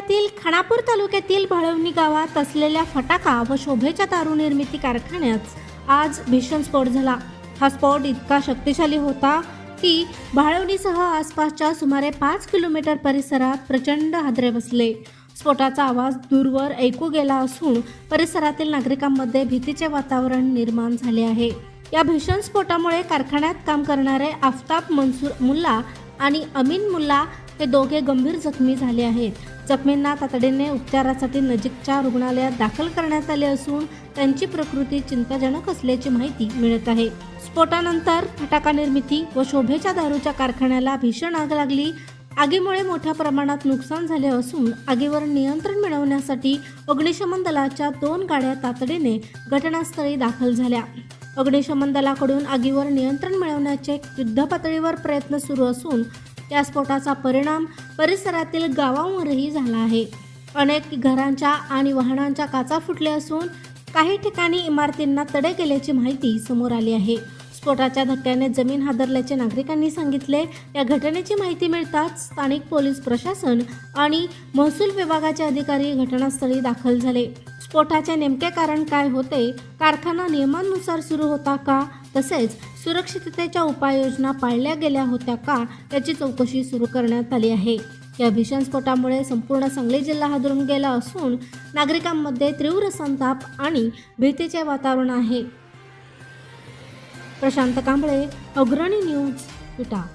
खानापूर तालुक्यातील भळवणी गावात असलेल्या फटाका व शोभेच्या दारू निर्मिती कारखान्यात आज भीषण स्फोट झाला. हा स्फोट इतका शक्तिशाली होता की भाळवणीसह आसपासच्या सुमारे पाच किलोमीटर परिसरात प्रचंड हादरे बसले. स्फोटाचा आवाज दूरवर ऐकू गेला असून परिसरातील नागरिकांमध्ये भीतीचे वातावरण निर्माण झाले आहे. या भीषण स्फोटामुळे कारखान्यात काम करणारे आफताब मनसूर मुल्ला आणि अमीन मुल्ला हे दोघे गंभीर जखमी झाले आहेत. जखमींना तातडीने उपचारासाठी नजीकच्या रुग्णालयात दाखल करण्यात आले असून त्यांची प्रकृती चिंताजनक असल्याची माहिती मिळत आहे. स्फोटानंतर फटाका निर्मिती व शोभेच्या दारूच्या कारखान्याला भीषण आग लागली. आगीमुळे मोठ्या प्रमाणात नुकसान झाले असून आगीवर नियंत्रण मिळवण्यासाठी अग्निशमन दलाच्या दोन गाड्या तातडीने घटनास्थळी दाखल झाल्या. अग्निशमन दलाकडून आगीवर नियंत्रण मिळवण्याचे युद्धपातळीवर प्रयत्न सुरू असून या स्फोटाचा परिणाम परिसरातील गावांवरही झाला आहे. अनेक घरांच्या आणि वाहनांच्या काचा फुटल्या असून काही ठिकाणी इमारतींना तडे गेल्याची माहिती समोर आली आहे. स्फोटाच्या धक्क्याने जमीन हादरल्याचे नागरिकांनी सांगितले. या घटनेची माहिती मिळताच स्थानिक पोलीस प्रशासन आणि महसूल विभागाचे अधिकारी घटनास्थळी दाखल झाले. स्फोटाचे नेमके कारण काय होते? कारखाना नियमानुसार सुरू होता का? तसेच सुरक्षिततेच्या उपाययोजना पाळल्या गेल्या होत्या का? याची चौकशी सुरू करण्यात आली आहे. या भीषण स्फोटामुळे संपूर्ण सांगली जिल्हा हादरून गेला असून नागरिकांमध्ये तीव्र संताप आणि भीतीचे वातावरण आहे. प्रशांत कांबळे अग्रणी न्यूज विटा